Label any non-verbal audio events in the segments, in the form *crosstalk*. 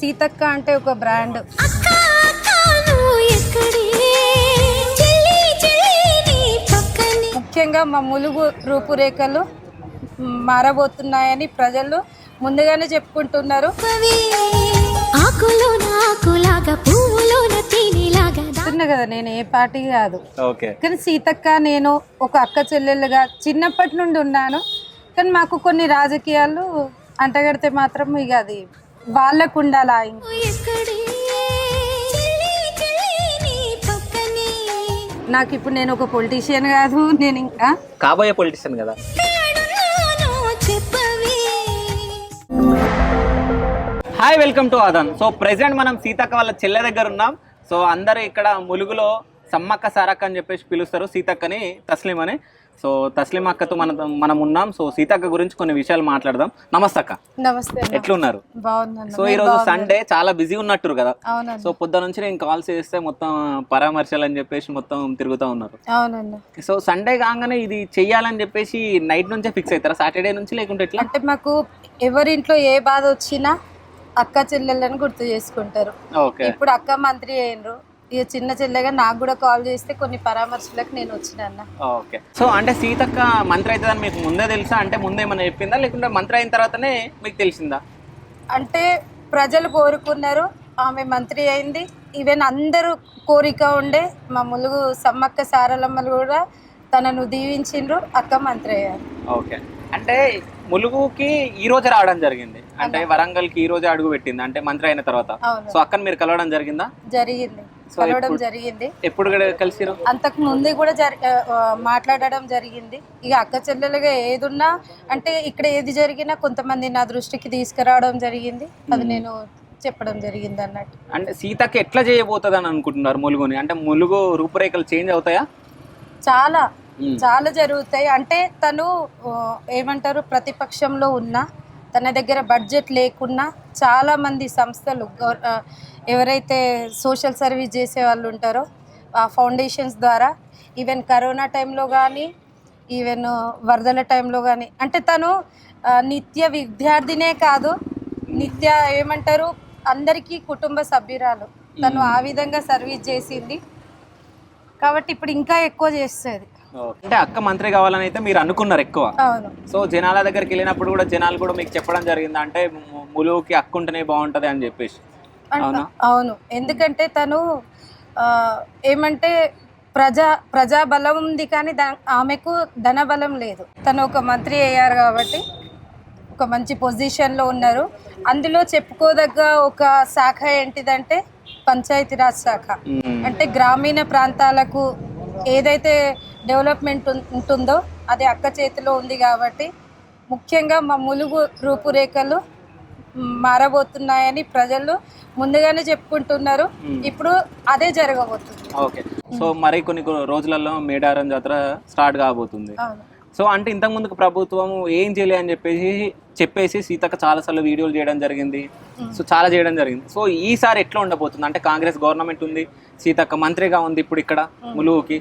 సీతక్క అంటే ఒక బ్రాండ్. ముఖ్యంగా మా ములుగు రూపురేఖలు మారబోతున్నాయని ప్రజలు ముందుగానే చెప్పుకుంటున్నారు. కదా నేను ఏ పార్టీ కాదు. ఓకే. కానీ సీతక్క నేను ఒక అక్క చెల్లెలుగా చిన్నప్పటి నుండి ఉన్నాను. కానీ మాకు కొన్ని రాజకీయాలు అంటగడితే మాత్రం ఇక అది వాళ్ళకు ఉండాలా నాకు ఇప్పుడు నేను ఒక పొలిటీషియన్ కాదు నేను ఇంకా కాబోయే పొలిటీషియన్ కదా. Hi welcome to Aadhan so present మనం సీతక్క వాళ్ళ చెల్లె దగ్గర ఉన్నాం. సో అందరూ ఇక్కడ ములుగులో సమ్మక్క సారక్క అని చెప్పేసి పిలుస్తారు సీతక్కని తస్లిం అని సో తస్లీం అక్కతో మన మనం ఉన్నాం సో సీతక్క గురించి కొన్ని విషయాలు మాట్లాడదాం. నమస్తే అక్క. నమస్తే. ఎట్లున్నారు? సో ఈ రోజు సండే చాలా బిజీ ఉన్నట్టు కదా. అవునండి సో పొద్దు నుంచి నేను కాల్ చేస్తే మొత్తం పరామర్శలు అని చెప్పేసి మొత్తం తిరుగుతూ ఉన్నారు. అవునండి సో సండే కాగానే ఇది చెయ్యాలని చెప్పేసి నైట్ నుంచే ఫిక్స్ అవుతారా సాటర్డే నుంచి లేకుంటే ఎట్లా? అంటే మాకు ఎవరింట్లో ఏ బాధ వచ్చినా అక్క చెల్లెళ్ళని గుర్తు చేసుకుంటారు. ఓకే. ఇప్పుడు అక్క మంత్రి అయ్యిండ్రు ఇక చిన్న చెల్లెగా నాకు కూడా కాల్ చేస్తే కొన్ని పరామర్శలకు నేను వచ్చిన అన్న. ఓకే. సో అంటే సీతక్క మంత్రి అవుతుందని మీకు ముందే తెలుసా? అంటే ముందే ఏమైనా చెప్పిందా? లేకుంటే మంత్రి అయిన తర్వాతనే మీకు తెలిసిందా? అంటే ప్రజలు కోరుకున్నారు ఆమె మంత్రి అయింది. ఈవెన్ అందరూ కోరిక ఉండే మా ములుగు సమ్మక్క సారలమ్మలు కూడా తనను దీవించిండ్రు అక్క మంత్రి అయ్యారు. ఓకే. అంటే ములుగుకి ఈ రోజు రావడం జరిగింది. అంటే వరంగల్కి ఈ రోజే అడుగు పెట్టింది అంటే మంత్రి అయిన తర్వాత. సో అక్కని మీరు కలవడం జరిగిందా? జరిగింది. కలవడం జరిగింది. ఎప్పుడు కలిసిరు? అంతకు ముందే కూడా మాట్లాడడం జరిగింది. ఇక అక్క చెల్లెలుగా ఏదున్నా అంటే ఇక్కడ ఏది జరిగినా కొంతమంది నా దృష్టికి తీసుకురావడం జరిగింది. అది నేను చెప్పడం జరిగింది అన్నట్టు. అంటే సీతక్క ఎట్లా చేయబోతుంది అని అనుకుంటున్నారు ములుగుని? అంటే ములుగు రూపురేఖలు చేంజ్ అవుతాయా? చాలా. చాలా జరుగుతాయి. అంటే తను ఏమంటారు ప్రతిపక్షంలో ఉన్నా తన దగ్గర బడ్జెట్ లేకున్నా చాలా మంది సంస్థలు ఎవరైతే సోషల్ సర్వీస్ చేసే వాళ్ళు ఉంటారో ఆ ఫౌండేషన్స్ ద్వారా ఈవెన్ కరోనా టైంలో కానీ ఈవెన్ వరదల టైంలో కానీ అంటే తను నిత్య విద్యార్థినే కాదు నిత్య ఏమంటారు అందరికీ కుటుంబ సభ్యురాలు. తను ఆ విధంగా సర్వీస్ చేసింది. కాబట్టి ఇప్పుడు ఇంకా ఎక్కువ చేస్తుంది. అంటే అక్క మంత్రి కావాలని అయితే మీరు అనుకున్నారు ఎక్కువ. అవును. సో జనాల దగ్గరికి వెళ్ళినప్పుడు కూడా జనాలు కూడా మీకు చెప్పడం జరిగింది? అంటే ము- ములుగుకి అక్క ఉంటేనే బాగుంటది అని చెప్పేసి. అవునా? అవును. ఎందుకంటే తను ఏమంటే ప్రజా ప్రజా బలం ఉంది కానీ ఆమెకు ధన బలం లేదు. తను ఒక మంత్రి అయ్యారు కాబట్టి ఒక మంచి పొజిషన్లో ఉన్నారు. అందులో చెప్పుకోదగ్గ ఒక శాఖ ఏంటిదంటే పంచాయతీరాజ్ శాఖ. అంటే గ్రామీణ ప్రాంతాలకు ఏదైతే డెవలప్మెంట్ ఉంటుందో అది అక్క చేతిలో ఉంది కాబట్టి ముఖ్యంగా మా ములుగు రూపురేఖలు మారబోతున్నాయని ప్రజలు ముందుగానే చెప్పుకుంటున్నారు. ఇప్పుడు అదే జరగబోతుంది. ఓకే. సో మరి కొన్ని రోజులలో మేడారం జాతర స్టార్ట్ కాబోతుంది. సో అంటే ఇంతకు ముందుకు ప్రభుత్వం ఏం చేయలే అని చెప్పేసి చెప్పేసి సీతక్క చాలాసార్లు వీడియోలు చేయడం జరిగింది. సో చాలా చేయడం జరిగింది. సో ఈసారి ఎట్లా ఉండబోతుంది? అంటే కాంగ్రెస్ గవర్నమెంట్ ఉంది సీతక్క మంత్రిగా ఉంది ఇప్పుడు ఇక్కడ ములుగుకి.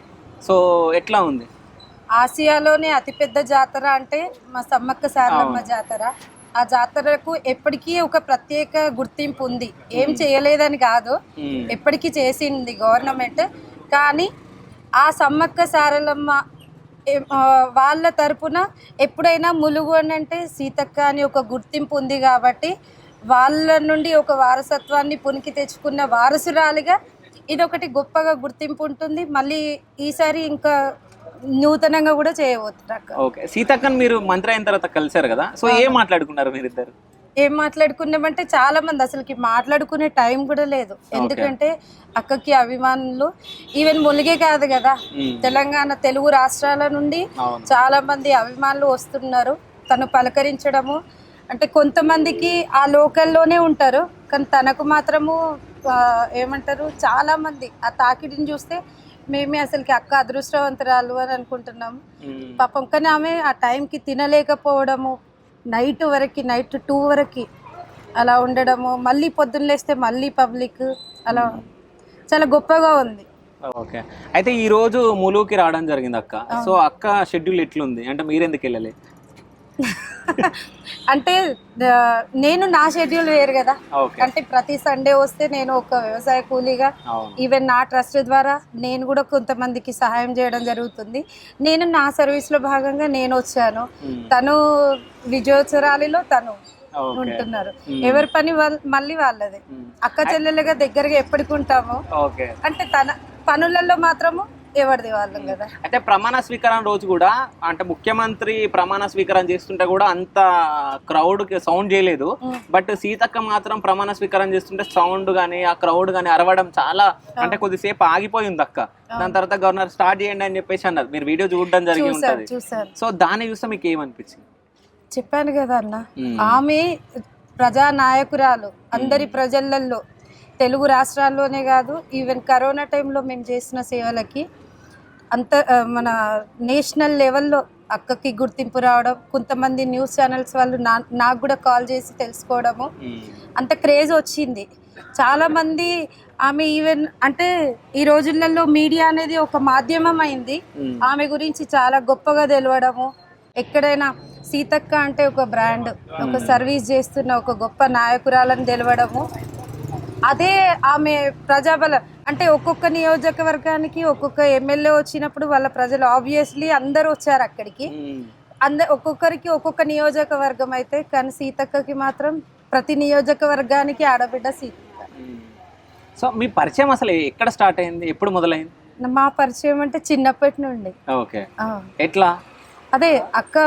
సో ఎట్లా ఉంది? ఆసియాలోనే అతిపెద్ద జాతర అంటే మా సమ్మక్క సారలమ్మ. జాతర. ఆ జాతరకు ఎప్పటికీ ఒక ప్రత్యేక గుర్తింపు ఉంది. ఏం చేయలేదని కాదు. ఎప్పటికీ చేసింది గవర్నమెంట్. కానీ ఆ సమ్మక్క సారలమ్మ వాళ్ళ తరపున ఎప్పుడైనా ములుగు అని అంటే సీతక్క అని ఒక గుర్తింపు ఉంది కాబట్టి వాళ్ళ నుండి ఒక వారసత్వాన్ని పునికి తెచ్చుకున్న వారసురాలిగా ఇది ఒకటి గొప్పగా గుర్తింపు ఉంటుంది. మళ్ళీ ఈసారి ఇంకా నూతనంగా కూడా చేయబోతున్నారు అక్క. ఓకే. సీతక్కని మీరు మంత్రి అయిన తర్వాత కలిశారు కదా? సో ఏం మాట్లాడుకున్నారు మీరిద్దరు? ఏం మాట్లాడుకున్నామంటే చాలా మంది అసలుకి మాట్లాడుకునే టైం కూడా లేదు. ఎందుకంటే అక్కకి అభిమానులు ఈవెన్ ములిగే కాదు కదా. తెలంగాణ తెలుగు రాష్ట్రాల నుండి చాలా మంది అభిమానులు వస్తున్నారు. తను పలకరించడము అంటే కొంతమందికి ఆ లోకల్లోనే ఉంటారు. కానీ తనకు మాత్రము ఏమంటారు? చాలా మంది ఆ తాకిడిని చూస్తే మేమే అసలుకి అక్క అదృష్టవంతురాలు అని అనుకుంటున్నాము మ్మ్. పాపం కానీ ఆమె ఆ టైంకి తినలేకపోవడము నైట్ వరకు నైట్ టూ వరకు అలా ఉండడము మళ్ళీ పొద్దున్న లేస్తే మళ్ళీ పబ్లిక్ అలా చాలా గొప్పగా ఉంది. ఓకే. అయితే ఈ రోజు ములుగుకి రావడం జరిగింది అక్క. సో అక్క షెడ్యూల్ ఎట్లుంది? అంటే మీరెందుకు వెళ్ళలే? అంటే నేను నా షెడ్యూల్ వేరు కదా. అంటే ప్రతి సండే వస్తే నేను ఒక వ్యవసాయ కూలీగా ఈవెన్ నా ట్రస్ట్ ద్వారా నేను కూడా కొంతమందికి సహాయం చేయడం జరుగుతుంది. నేను నా సర్వీస్లో భాగంగా నేను వచ్చాను. మ్మ్. తను విజయోత్సరాలిలో తను ఉంటున్నారు. మ్మ్. ఎవరి పని వాళ్ళ- మళ్ళీ వాళ్ళది. మ్మ్. అక్క చెల్లెలుగా దగ్గరగా ఎప్పటికి ఉంటామో. అంటే తన పనులలో మాత్రము ఎవరిది వాళ్ళం కదా. అయితే ప్రమాణ స్వీకారం రోజు కూడా అంటే ముఖ్యమంత్రి ప్రమాణ స్వీకారం చేస్తుంటే కూడా అంత క్రౌడ్కి సౌండ్ చేయలేదు. బట్ సీతక్క మాత్రం ప్రమాణ స్వీకారం చేస్తుంటే సౌండ్ గానీ ఆ క్రౌడ్ గానీ అరవడం చాలా అంటే కొద్దిసేపు ఆగిపోయింది అక్క. దాని తర్వాత గవర్నర్ స్టార్ట్ చేయండి అని చెప్పేసి అన్నారు. మీరు వీడియో చూడడం జరిగి ఉంటది. సో దాన్ని చూస్తే మీకు ఏమనిపించింది? చెప్పాను కదా అన్న. ఆమె ప్రజా నాయకురాలు అందరి ప్రజలల్లో తెలుగు రాష్ట్రాల్లోనే కాదు ఈవెన్ కరోనా టైంలో మేము చేసిన సేవలకి అంత మన నేషనల్ లెవెల్లో అక్కకి గుర్తింపు రావడం కొంతమంది న్యూస్ ఛానల్స్ వాళ్ళు నా నాకు కూడా కాల్ చేసి తెలుసుకోవడము. అంత క్రేజ్ వచ్చింది. చాలా మంది ఆమె ఈవెన్ అంటే ఈ రోజులలో మీడియా అనేది ఒక మాధ్యమం అయింది. ఆమె గురించి చాలా గొప్పగా తెలవడము. ఎక్కడైనా సీతక్క అంటే ఒక బ్రాండ్ ఒక సర్వీస్ చేస్తున్న ఒక గొప్ప నాయకురాలని తెలవడము. అదే ఆమె ప్రజాబల అంటే ఒక్కొక్క నియోజకవర్గానికి ఒక్కొక్క ఎమ్మెల్యే వచ్చినప్పుడు వాళ్ళ ప్రజలు ఆబ్వియస్లీ అందరూ వచ్చారు అక్కడికి. అంద ఒక్కొక్కరికి ఒక్కొక్క నియోజకవర్గం అయితే కానీ సీతక్కకి మాత్రం ప్రతి నియోజకవర్గానికి ఆడబిడ్డ సీతక్క మ్మ్. సో మీ పరిచయం అసలు ఎక్కడ స్టార్ట్ అయింది? ఎప్పుడు మొదలైంది? మా పరిచయం అంటే చిన్నప్పటి నుండి. ఓకే. ఎట్లా? అదే అక్క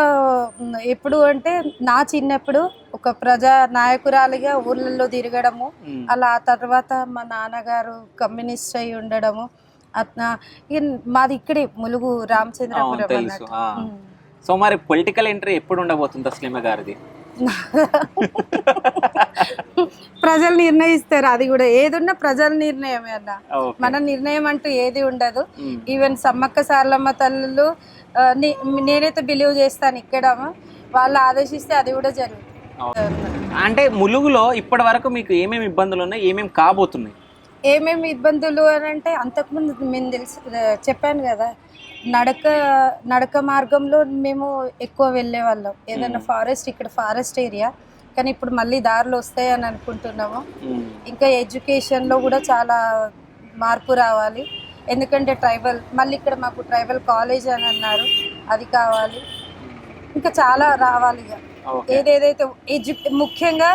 ఎప్పుడు అంటే నా చిన్నప్పుడు ఒక ప్రజా నాయకురాలిగా ఊర్లలో తిరగడము. అలా ఆ తర్వాత మా నాన్నగారు కమ్యూనిస్ట్ అయి ఉండడము అట్లా మాది ఇక్కడే ములుగు రామచంద్రపురం అన్నట్టు. సో మరి పొలిటికల్ ఎంట్రీ ఎప్పుడు ఉండబోతుంది తస్లీమ గారిది *laughs* ప్రజలు నిర్ణయిస్తారు అది కూడా ఏదున్నా ప్రజల నిర్ణయమే అన్న. మన నిర్ణయం అంటూ ఏది ఉండదు. ఈవెన్ సమ్మక్క సార్లమ్మ తల్లులు నే- నేనైతే బిలీవ్ చేస్తాను ఇక్కడ వాళ్ళు ఆదేశిస్తే అది కూడా జరుగుతుంది. అంటే ములుగులో ఇప్పటి వరకు మీకు ఏమేమి ఇబ్బందులు ఉన్నాయి ఏమేమి కాబోతున్నాయి? ఏమేమి ఇబ్బందులు అని అంటే అంతకుముందు మేము తెలుసు చెప్పాను కదా నడక నడక మార్గంలో మేము ఎక్కువ వెళ్ళే వాళ్ళం. ఏదైనా ఫారెస్ట్ ఇక్కడ ఫారెస్ట్ ఏరియా కానీ ఇప్పుడు మళ్ళీ దారులు వస్తాయని అనుకుంటున్నాము. ఇంకా ఎడ్యుకేషన్లో కూడా చాలా మార్పు రావాలి. ఎందుకంటే ట్రైబల్ మళ్ళీ ఇక్కడ మాకు ట్రైబల్ కాలేజ్ అని అన్నారు. అది కావాలి. ఇంకా చాలా రావాలి ఇక. ఏదేదైతే ఎడ్యు ముఖ్యంగా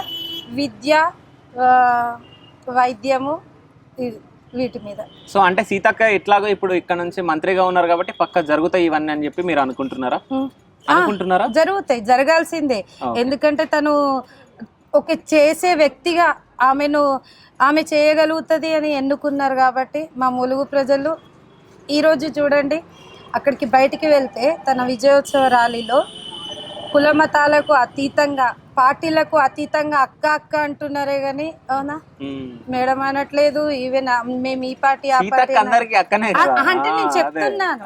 విద్య వైద్యము వీటి మీద. సో అంటే సీతక్క ఎట్లాగో ఇప్పుడు ఇక్కడ నుంచి మంత్రిగా ఉన్నారు కాబట్టి పక్క జరుగుతాయి ఇవన్నీ అని చెప్పి మీరు అనుకుంటున్నారా. అనుకుంటున్నారా? జరుగుతాయి. జరగాల్సిందే. ఎందుకంటే తను ఒక చేసే వ్యక్తిగా ఆమెను ఆమె చేయగలుగుతుంది అని ఎన్నుకున్నారు కాబట్టి మా ములుగు ప్రజలు. ఈరోజు చూడండి అక్కడికి బయటికి వెళ్తే తన విజయోత్సవ ర్యాలీలో కుల మతాలకు అతీతంగా పార్టీలకు అతీతంగా అక్క అక్క అంటున్నారే కానీ అవునా. మేడం అనట్లేదు ఈవెన్ మేము ఈ పార్టీ ఆ పార్టీ? అంటే నేను చెప్తున్నాను.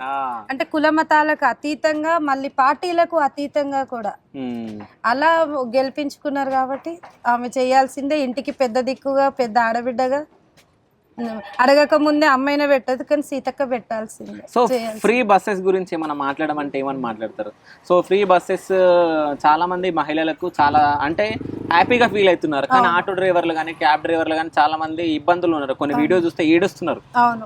అంటే కుల మతాలకు అతీతంగా మళ్ళీ పార్టీలకు అతీతంగా కూడా. అలా గెలిపించుకున్నారు కాబట్టి ఆమె చేయాల్సిందే ఇంటికి పెద్ద దిక్కుగా పెద్ద ఆడబిడ్డగా అడగక ముందే అమ్మాయినే పెట్టదు కానీ సీతక్క పెట్టాల్సిందే. సో. ఫ్రీ బస్సెస్ గురించి ఏమైనా మాట్లాడమంటే ఏమని మాట్లాడతారు? సో ఫ్రీ బస్సెస్ చాలా మంది మహిళలకు చాలా అంటే హ్యాపీగా ఫీల్ అవుతున్నారు. కానీ ఆటో డ్రైవర్లు కానీ క్యాబ్ డ్రైవర్లు కానీ చాలా మంది ఇబ్బందులు ఉన్నారు. కొన్ని వీడియో చూస్తే ఏడుస్తున్నారు.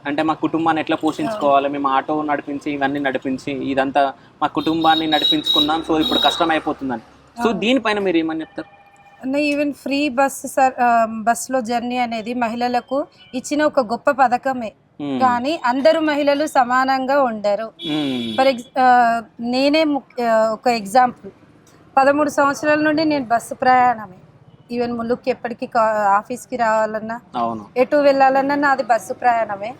అంటే మా కుటుంబాన్ని ఎట్లా పోషించుకోవాలి? మేము ఆటో నడిపించి ఇవన్నీ నడిపించి ఇదంతా మా కుటుంబాన్ని నడిపించుకున్నాం. సో ఇప్పుడు కష్టం అయిపోతుందని సో దీనిపైన మీరు ఏమని చెప్తారు? ఈవెన్ ఫ్రీ బస్ సర్ బస్లో జర్నీ అనేది మహిళలకు ఇచ్చిన ఒక గొప్ప పథకమే. కానీ అందరూ మహిళలు సమానంగా ఉండరు. ఫర్ ఎగ్జ్ ఆ, నేనే ఒక ఎగ్జాంపుల్. పదమూడు సంవత్సరాల నుండి నేను బస్సు ప్రయాణమే. ఈవెన్ ములుక్కి ఎప్పటికీ కా- ఆఫీస్కి రావాలన్నా ఎటు వెళ్ళాలన్నా నాది బస్సు ప్రయాణమే.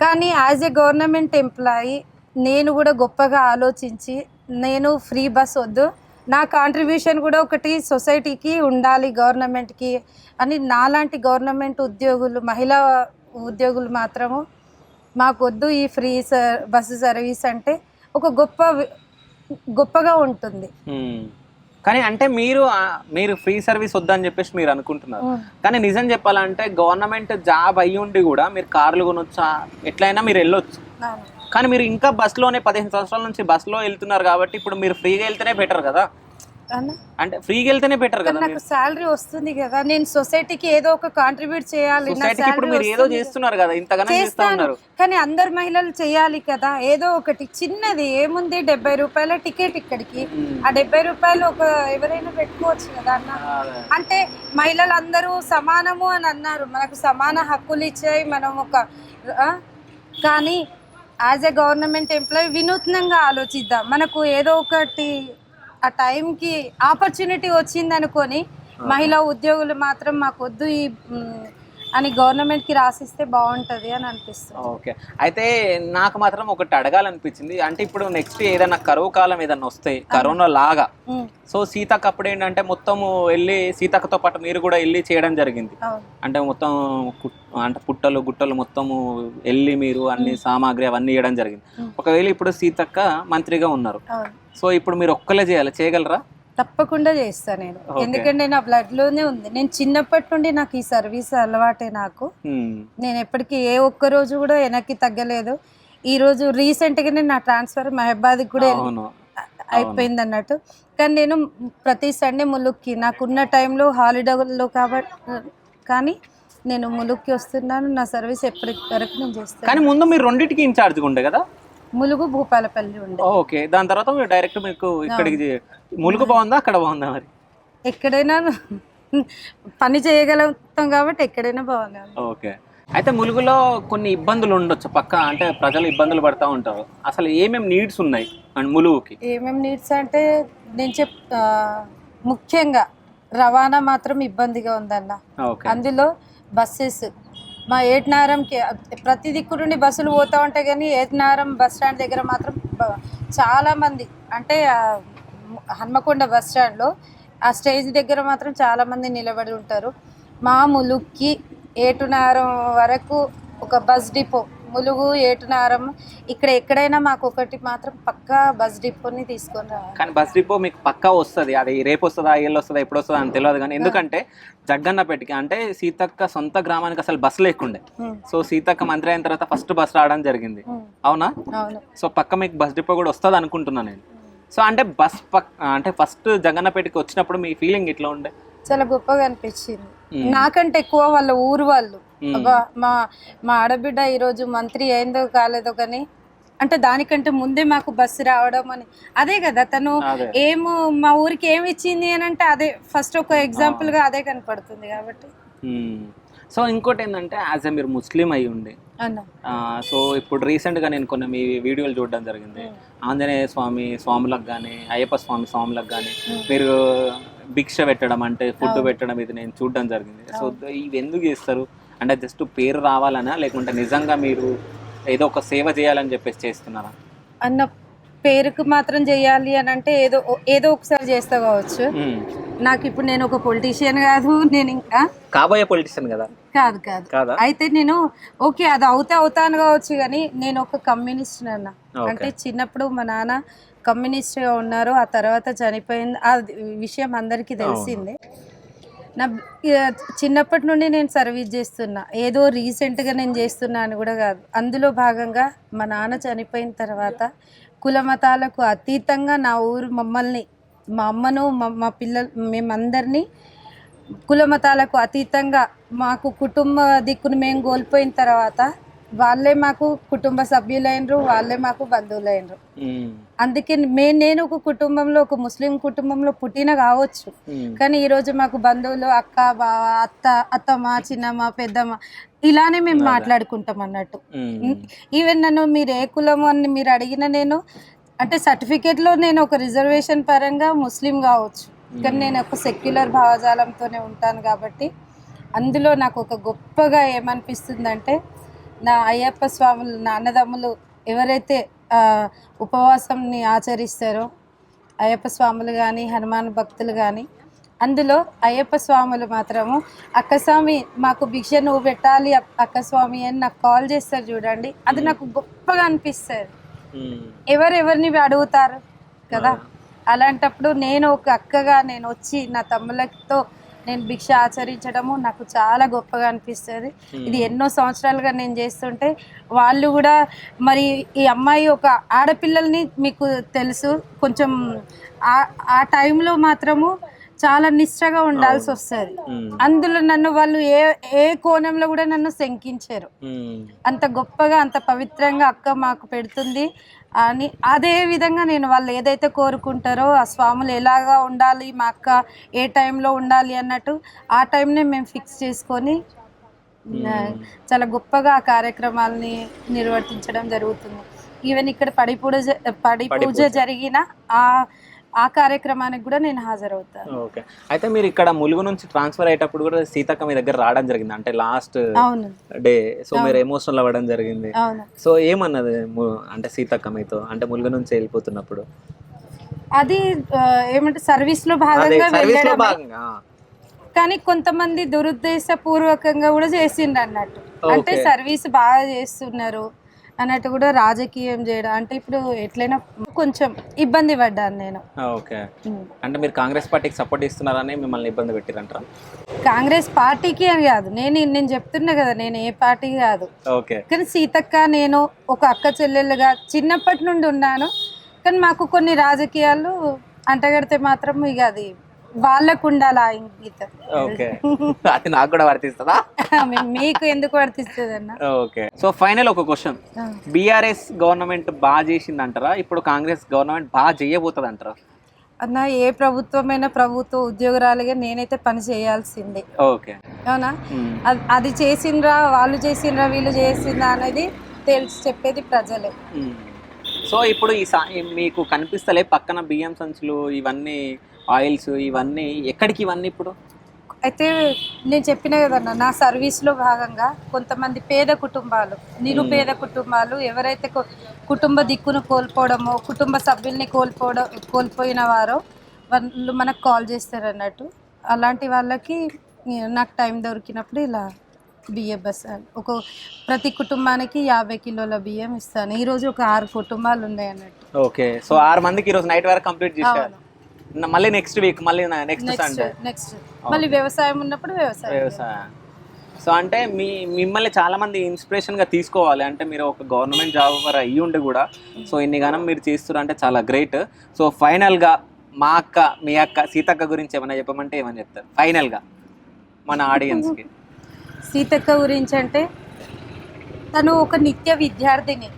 కానీ యాజ్ ఎ గవర్నమెంట్ ఎంప్లాయీ నేను కూడా గొప్పగా ఆలోచించి నేను ఫ్రీ బస్ వద్దు నా కాంట్రిబ్యూషన్ కూడా ఒకటి సొసైటీకి ఉండాలి గవర్నమెంట్కి అని నాలాంటి గవర్నమెంట్ ఉద్యోగులు మహిళా ఉద్యోగులు మాత్రము మాకు వద్దు ఈ ఫ్రీ సర్ బస్సు సర్వీస్ అంటే ఒక గొప్ప గొప్పగా ఉంటుంది. కానీ అంటే మీరు మీరు ఫ్రీ సర్వీస్ వద్దని చెప్పేసి మీరు అనుకుంటున్నారు. కానీ నిజం చెప్పాలంటే గవర్నమెంట్ జాబ్ అయ్యి ఉండి కూడా మీరు కార్లు కొనొచ్చా? ఎట్లయినా మీరు వెళ్ళొచ్చు. కానీ మీరు ఇంకా బస్సులోనే పదిహేను సంవత్సరాల నుంచి బస్సులో వెళ్తున్నారు కాబట్టి ఇప్పుడు మీరు ఫ్రీగా వెళ్తేనే బెటర్ కదా? అన్న. అంటే ఫ్రీగా వెళ్తేనే బెటర్ కదా నాకు శాలరీ వస్తుంది కదా. నేను సొసైటీకి ఏదో ఒక కాంట్రిబ్యూట్ చేయాలి. సొసైటీకి ఇప్పుడు మీరు ఏదో. చేస్తున్నారు కదా ఇంతగానో చేస్తా చేస్తాను. ఉన్నారు. కానీ అందరు మహిళలు చేయాలి కదా. ఏదో ఒకటి చిన్నది ఏముంది? డెబ్బై రూపాయల టికెట్ ఇక్కడికి. ఆ డెబ్బై రూపాయలు ఒక ఎవరైనా పెట్టుకోవచ్చు కదా అన్న. అంటే మహిళలందరూ సమానము అని అన్నారు. మనకు సమాన హక్కులు ఇచ్చాయి. మనం ఒక ఆ? కానీ యాజ్ ఎ గవర్నమెంట్ ఎంప్లాయీ వినూత్నంగా ఆలోచిద్దాం. మనకు ఏదో ఒకటి ఆ టైంకి ఆపర్చునిటీ వచ్చింది అనుకొని మహిళా ఉద్యోగులు మాత్రం మాకు వద్దు ఈ అని గవర్నమెంట్కి రాసిస్తే బాగుంటుంది అని అనిపిస్తుంది. ఓకే. అయితే నాకు మాత్రం ఒకటి అడగాలనిపించింది. అంటే ఇప్పుడు నెక్స్ట్ ఏదైనా కరువు కాలం ఏదైనా వస్తే కరోనా లాగా సో సీతక్క అప్పుడు ఏంటంటే మొత్తము వెళ్ళి సీతక్కతో పాటు మీరు కూడా వెళ్ళి చేయడం జరిగింది. అంటే మొత్తం అంటే పుట్టలు గుట్టలు మొత్తము వెళ్ళి మీరు అన్ని సామాగ్రి అవన్నీ ఇవ్వడం జరిగింది. ఒకవేళ ఇప్పుడు సీతక్క మంత్రిగా ఉన్నారు. సో ఇప్పుడు మీరు ఒక్కలే చేయాలి? చేయగలరా? తప్పకుండా చేస్తా నేను. ఎందుకంటే నా బ్లడ్లోనే ఉంది. నేను చిన్నప్పటి నుండి నాకు ఈ సర్వీస్ అలవాటే నాకు. నేను ఎప్పటికీ ఏ ఒక్క రోజు కూడా వెనక్కి తగ్గలేదు. ఈ రోజు రీసెంట్ గానే నా ట్రాన్స్ఫర్ మహబాద్ కూడా అయిపోయింది అన్నట్టు. కానీ నేను ప్రతి సండే ములుక్కి నాకున్న టైంలో హాలిడేలో కాబట్టి కానీ నేను ములుక్కి వస్తున్నాను. నా సర్వీస్ ఎప్పటి వరకు నేను చేస్తాను. కానీ ముందు మీరు రెండింటికి ఇన్ఛార్జ్గా ఉండే కదా? ములుగు భూపాలపల్లి ఉండే. ఓకే దాని తర్వాత మీరు డైరెక్ట్ మీకు ఇక్కడికి ములుగు బాగుందా అక్కడ బాగుందా మరి? ఎక్కడైనా పని చేయగలుగుతాం కాబట్టి ఎక్కడైనా బాగున్నాను ఓకే. అయితే ములుగులో కొన్ని ఇబ్బందులు ఉండొచ్చు పక్క అంటే ప్రజలు ఇబ్బందులు పడతా ఉంటారు. అసలు ఏమేమి నీడ్స్ ఉన్నాయి అండ్ ములుగుకి? ఏమేమి నీడ్స్ అంటే నేను చెప్ ముఖ్యంగా రవాణా మాత్రం ఇబ్బందిగా ఉందన్న. ఓకే. అందులో బస్సెస్ మా ఏట్నారంకి ప్రతి దిక్కు నుండి బస్సులు పోతూ ఉంటాయి కానీ ఏట్నారం బస్ స్టాండ్ దగ్గర మాత్రం చాలామంది అంటే హన్మకొండ బస్ స్టాండ్లో ఆ స్టేజ్ దగ్గర మాత్రం చాలామంది నిలబడి ఉంటారు. మా ములుక్కి ఏటునారం వరకు ఒక బస్ డిపో ములుగు ఏటునారం ఇక్కడ ఎక్కడైనా మాకు ఒకటి మాత్రం పక్కా బస్ డిపోని తీసుకొని రావాలి. కానీ బస్ డిపో మీకు పక్కా వస్తుంది. అది రేపు వస్తుందా ఏళ్ళు వస్తుందా ఎప్పుడు వస్తుందా అని తెలియదు కానీ ఎందుకంటే జగ్గన్నపేటకి అంటే సీతక్క సొంత గ్రామానికి అసలు బస్ లేకుండే. సో సీతక్క మంత్రి అయిన తర్వాత ఫస్ట్ బస్ రావడం జరిగింది. అవునా? అవును. సో పక్క మీకు బస్ డిపో కూడా వస్తుంది అనుకుంటున్నాను నేను. సో అంటే బస్ పక్ అంటే ఫస్ట్ జగన్నపేటకి వచ్చినప్పుడు మీ ఫీలింగ్ ఇట్లా ఉండే? చాలా గొప్పగా అనిపించింది. నాకంటే ఎక్కువ వాళ్ళ ఊరు వాళ్ళు. మా మా ఆడబిడ్డ ఈరోజు మంత్రి అయిందో కాలేదో కానీ అంటే దానికంటే ముందే మాకు బస్సు రావడం అని. అదే కదా తను. ఏమో మా ఊరికి ఏమి ఇచ్చింది అని అంటే అదే ఫస్ట్ ఒక ఎగ్జాంపుల్గా అదే కనపడుతుంది కాబట్టి. సో ఇంకోటి ఏంటంటే యాజ్ ఎ మీరు ముస్లిం అయి ఉండి సో ఇప్పుడు రీసెంట్గా నేను కొన్ని మీ వీడియోలు చూడడం జరిగింది. ఆంజనేయ స్వామి స్వాములకు కానీ అయ్యప్ప స్వామి స్వాములకు కానీ మీరు భిక్ష పెట్టడం అంటే ఫుడ్ పెట్టడం ఇది నేను చూడడం జరిగింది. సో ఇవి ఎందుకు చేస్తారు? అంటే జస్ట్ పేరు రావాలనా? లేకుంటే నిజంగా మీరు ఏదో ఒక సేవ చేయాలని చెప్పేసి చేస్తున్నారా? అన్న పేరుకు మాత్రం చేయాలి అని అంటే ఏదో ఏదో ఒకసారి చేస్తా కావచ్చు. నాకు ఇప్పుడు నేను ఒక పొలిటీషియన్ కాదు నేను ఇంకా కాబోయే పొలిటీషియన్ కదా? కాదు కాదు. కాదా? అయితే నేను ఓకే అది అవుతా అవుతాను కావచ్చు కానీ నేను ఒక కమ్యూనిస్ట్ అన్న. అంటే చిన్నప్పుడు మా నాన్న కమ్యూనిస్ట్గా ఉన్నారు ఆ తర్వాత చనిపోయింది. ఆ విషయం అందరికీ తెలిసిందే. నా చిన్నప్పటి నుండి నేను సర్వీస్ చేస్తున్నా. ఏదో రీసెంట్గా నేను చేస్తున్నా అని కూడా కాదు. అందులో భాగంగా మా నాన్న చనిపోయిన తర్వాత కులమతాలకు అతీతంగా నా ఊరు మమ్మల్ని మా అమ్మను మా మా పిల్లలు మేమందరినీ కులమతాలకు అతీతంగా మాకు కుటుంబ దిక్కును మేము కోల్పోయిన తర్వాత వాళ్ళే మాకు కుటుంబ సభ్యులైనరు వాళ్ళే మాకు బంధువులైనరు. అందుకే మే నేను ఒక కుటుంబంలో ఒక ముస్లిం కుటుంబంలో పుట్టిన కావచ్చు. కానీ ఈరోజు మాకు బంధువులు అక్క బావ అత్త అత్తమ్మ చిన్నమ్మ పెద్దమ్మ ఇలానే మేము మాట్లాడుకుంటాం అన్నట్టు. ఈవెన్ నన్ను మీరు ఏ కులము అని మీరు అడిగిన నేను అంటే సర్టిఫికేట్లో నేను ఒక రిజర్వేషన్ పరంగా ముస్లిం కావచ్చు కానీ నేను ఒక సెక్యులర్ భావజాలంతోనే ఉంటాను కాబట్టి అందులో నాకు ఒక గొప్పగా ఏమనిపిస్తుందంటే నా అయ్యప్ప స్వాములు నా అన్నదమ్ములు ఎవరైతే ఉపవాసంని ఆచరిస్తారో అయ్యప్ప స్వాములు కానీ హనుమాన్ భక్తులు కానీ అందులో అయ్యప్ప స్వాములు మాత్రము అక్క స్వామి మాకు భిక్ష నువ్వు పెట్టాలి అక్- అక్క స్వామి అని నాకు కాల్ చేస్తారు చూడండి. అది నాకు గొప్పగా అనిపిస్తుంది మ్మ్. ఎవరెవరిని అడుగుతారు కదా? అలాంటప్పుడు నేను ఒక అక్కగా నేను వచ్చి నా తమ్ములతో నేను భిక్ష ఆచరించడము నాకు చాలా గొప్పగా అనిపిస్తుంది. ఇది ఎన్నో సంవత్సరాలుగా నేను చేస్తుంటే వాళ్ళు కూడా మరి ఈ అమ్మాయి ఒక ఆడపిల్లల్ని మీకు తెలుసు. కొంచెం ఆ- ఆ టైంలో మాత్రము చాలా నిష్ఠగా ఉండాల్సి వస్తుంది. మ్మ్. అందులో నన్ను వాళ్ళు ఏ ఏ కోణంలో కూడా నన్ను శంకించారు. మ్మ్. అంత గొప్పగా అంత పవిత్రంగా అక్క మాకు పెడుతుంది. అని అదే విధంగా నేను వాళ్ళు ఏదైతే కోరుకుంటారో ఆ స్వాములు ఎలాగా ఉండాలి మా అక్క ఏ టైంలో ఉండాలి అన్నట్టు ఆ టైంనే మేము ఫిక్స్ చేసుకొని చాలా గొప్పగా ఆ కార్యక్రమాలని నిర్వర్తించడం జరుగుతుంది. ఈవెన్ ఇక్కడ పడి పూజ పడి పూజ జరిగిన ఆ ఆ కార్యక్రమానికి కూడా నేను హాజరవుతాను. ఓకే. అయితే మీరు ఇక్కడ ములుగు నుంచి ట్రాన్స్ఫర్ అయ్యేటప్పుడు కూడా సీతక్క మీ దగ్గర రావడం జరిగింది. అంటే లాస్ట్ అవును. డే. సో మీరు ఎమోషనల్ అవ్వడం జరిగింది. అవును. సో ఏమన్నది అంటే సీతక్క మీతో? అంటే ములుగు నుంచి వెళ్ళిపోతున్నప్పుడు. అది ఏమంటే సర్వీస్లో భాగంగా. భాగంగా కానీ కొంతమంది దురుద్దేశ పూర్వకంగా కూడా చేసిండ్రు అన్నట్టు. అంటే. సర్వీస్ బాగా చేస్తున్నారు. అన్నట్టు కూడా రాజకీయం చేయడం అంటే ఇప్పుడు ఎట్లయినా కొంచెం ఇబ్బంది పడ్డాను నేను. ఓకే. అంటే మీరు కాంగ్రెస్ పార్టీకి సపోర్ట్ ఇస్తున్నారని మిమ్మల్ని ఇబ్బంది పెట్టిరంటారా? కాంగ్రెస్ పార్టీకి అని కాదు. నేను నేను చెప్తున్నా కదా నేను ఏ పార్టీ కాదు. ఓకే. కానీ సీతక్క నేను ఒక అక్క చెల్లెలుగా చిన్నప్పటి నుండి ఉన్నాను. కానీ మాకు కొన్ని రాజకీయాలు అంటగడితే మాత్రం ఇక అది వాళ్ళకు ఉండాలి ఆ ఇంగితం ఓకే. అది నాకు కూడా వర్తిస్తుందా? మీకు ఎందుకు వర్తిస్తుంది అన్న ఓకే. సో ఫైనల్ ఒక క్వశ్చన్. బీఆర్ఎస్ గవర్నమెంట్ బాగా చేసింది అంటారా ఇప్పుడు కాంగ్రెస్ గవర్నమెంట్ బాగా చేయబోతుంది అంటారా అన్న ఏ ప్రభుత్వమైన ప్రభుత్వ ఉద్యోగురాలుగా నేనైతే పని చేయాల్సిందే. ఓకే. అవునా? అది- అది చేసిండ్రా వాళ్ళు చేసిండ్రా వీళ్ళు చేసిండ్రా అనేది తెలిసి చెప్పేది ప్రజలే. సో ఇప్పుడు ఈ సా- మీకు కనిపిస్తలే పక్కన బియ్యం సంచులు ఇవన్నీ ఆయిల్స్ ఇవన్నీ ఎక్కడికి ఇవన్నీ ఇప్పుడు? అయితే నేను చెప్పిన కదన్న నా సర్వీస్లో భాగంగా కొంతమంది పేద కుటుంబాలు నిరుపేద కుటుంబాలు ఎవరైతే కుటుంబ దిక్కును కోల్పోవడమో కుటుంబ సభ్యుల్ని కోల్పోవడం కోల్పోయిన వారో వాళ్ళు మనకు కాల్ చేస్తారు అన్నట్టు. అలాంటి వాళ్ళకి నాకు టైం దొరికినప్పుడు ఇలా బియ్యం బస్సాలు ఒక ప్రతి కుటుంబానికి యాభై కిలోల బియ్యం ఇస్తాను. ఈరోజు ఒక ఆరు కుటుంబాలు ఉన్నాయి అన్నట్టు. ఓకే. సో ఆరు మందికి ఈరోజు నైట్ వరకు కంప్లీట్ చేశారు. మళ్ళీ నెక్స్ట్ వీక్ మళ్ళీ నెక్స్ట్ నెక్స్ట్ సండే నెక్స్ట్ మళ్ళీ వ్యవసాయం ఉన్నప్పుడు వ్యవసాయం. వ్యవసాయం. సో అంటే మీ మిమ్మల్ని చాలా మంది ఇన్స్పిరేషన్గా తీసుకోవాలి. అంటే మీరు ఒక గవర్నమెంట్ జాబ్ వర అయ్యి ఉండి కూడా సో ఇన్ని గానం మీరు చేస్తున్నారు అంటే చాలా గ్రేట్ సో ఫైనల్గా మా అక్క మీ అక్క సీతక్క గురించి ఏమైనా చెప్పమంటే ఏమని చెప్తారు? ఫైనల్గా మన ఆడియన్స్కి. సీతక్క గురించి అంటే తను ఒక నిత్య విద్యార్థిని.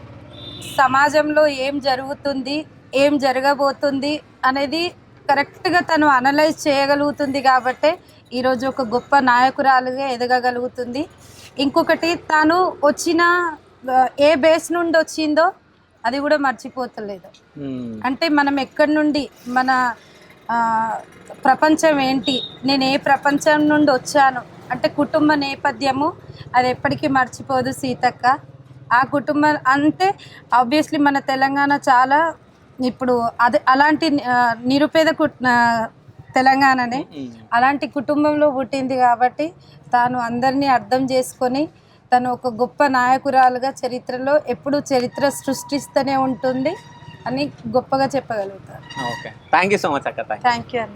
సమాజంలో ఏం జరుగుతుంది ఏం జరగబోతుంది అనేది కరెక్ట్గా తను అనలైజ్ చేయగలుగుతుంది కాబట్టే ఈరోజు ఒక గొప్ప నాయకురాలుగా ఎదగగలుగుతుంది. ఇంకొకటి తాను వచ్చిన ఏ బేస్ నుండి వచ్చిందో అది కూడా మర్చిపోతలేదు. అంటే మనం ఎక్కడి నుండి మన ప్రపంచం ఏంటి నేను ఏ ప్రపంచం నుండి వచ్చాను అంటే కుటుంబ నేపథ్యము అది ఎప్పటికీ మర్చిపోదు సీతక్క. ఆ కుటుంబం అంతే ఆబ్వియస్లీ మన తెలంగాణ చాలా ఇప్పుడు అది అలాంటి నిరుపేద తెలంగాణనే. అలాంటి కుటుంబంలో పుట్టింది కాబట్టి తాను అందరినీ అర్థం చేసుకొని తను ఒక గొప్ప నాయకురాలుగా చరిత్రలో ఎప్పుడు చరిత్ర సృష్టిస్తూనే ఉంటుంది అని గొప్పగా చెప్పగలుగుతాను. Okay. Thank you so much అక్క. థ్యాంక్ థ్యాంక్ యూ అండి